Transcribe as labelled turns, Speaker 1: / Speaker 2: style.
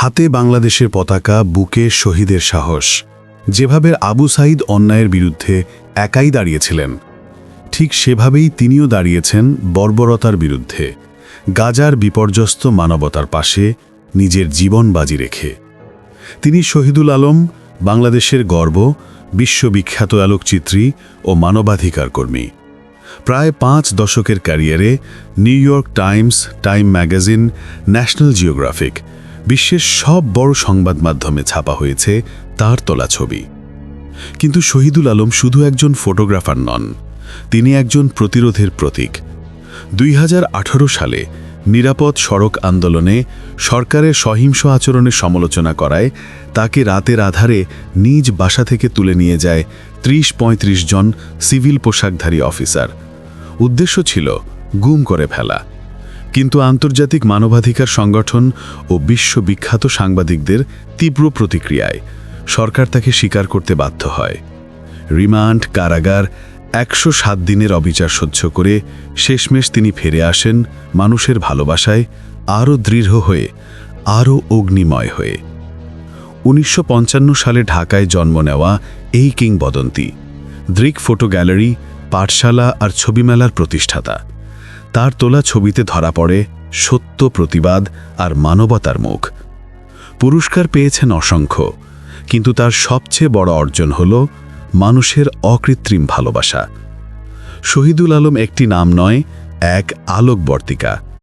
Speaker 1: হাতে বাংলাদেশের পতাকা, বুকে শহীদের সাহস। যেভাবে আবু সাইদ অন্যায়ের বিরুদ্ধে একাই দাঁড়িয়েছিলেন, ঠিক সেভাবেই তিনিও দাঁড়িয়েছেন বর্বরতার বিরুদ্ধে, গাজার বিপর্যস্ত মানবতার পাশে নিজের জীবন বাজি রেখে। তিনি শহীদুল আলম, বাংলাদেশের গর্ব, বিশ্ববিখ্যাত আলোকচিত্রী ও মানবাধিকার কর্মী। প্রায় পাঁচ দশকের ক্যারিয়ারে New York Times, Time magazine, National Geographic বিশ্বের সব বড় সংবাদ মাধ্যমে ছাপা হয়েছে তার তোলা ছবি। কিন্তু শহীদুল আলম শুধু একজন ফটোগ্রাফার নন, তিনি একজন প্রতিরোধের প্রতীক। দুই হাজার আঠারো সালে নিরাপদ সড়ক আন্দোলনে সরকারের সহিংস আচরণের সমালোচনা করায় তাকে রাতের আধারে নিজ বাসা থেকে তুলে নিয়ে যায় ত্রিশ পঁয়ত্রিশ জন সিভিল পোশাকধারী অফিসার। উদ্দেশ্য ছিল, গুম করে ফেলা। কিন্তু আন্তর্জাতিক মানবাধিকার সংগঠন ও বিশ্ববিখ্যাত সাংবাদিকদের তীব্র প্রতিক্রিয়ায় সরকার তাকে স্বীকার করতে বাধ্য হয়। রিমান্ড, কারাগার, একশো সাত দিনের অবিচার সহ্য করে শেষমেশ তিনি ফিরে আসেন মানুষের ভালোবাসায় আরও দৃঢ় হয়ে, আরও অগ্নিময় হয়ে। উনিশশো পঞ্চান্ন সালে ঢাকায় জন্ম নেওয়া এই কিংবদন্তি দৃক ফটো গ্যালারি, পাঠশালা আর ছবিমেলার প্রতিষ্ঠাতা। তার তোলা ছবিতে ধরা পড়ে সত্য প্রতিবাদ আর মানবতার মুখ। পুরস্কার পেয়েছেন অসংখ্য, কিন্তু তার সবচেয়ে বড় অর্জন হল মানুষের অকৃত্রিম ভালোবাসা। শহীদুল আলম একটি নাম নয়, এক আলোকবর্তিকা।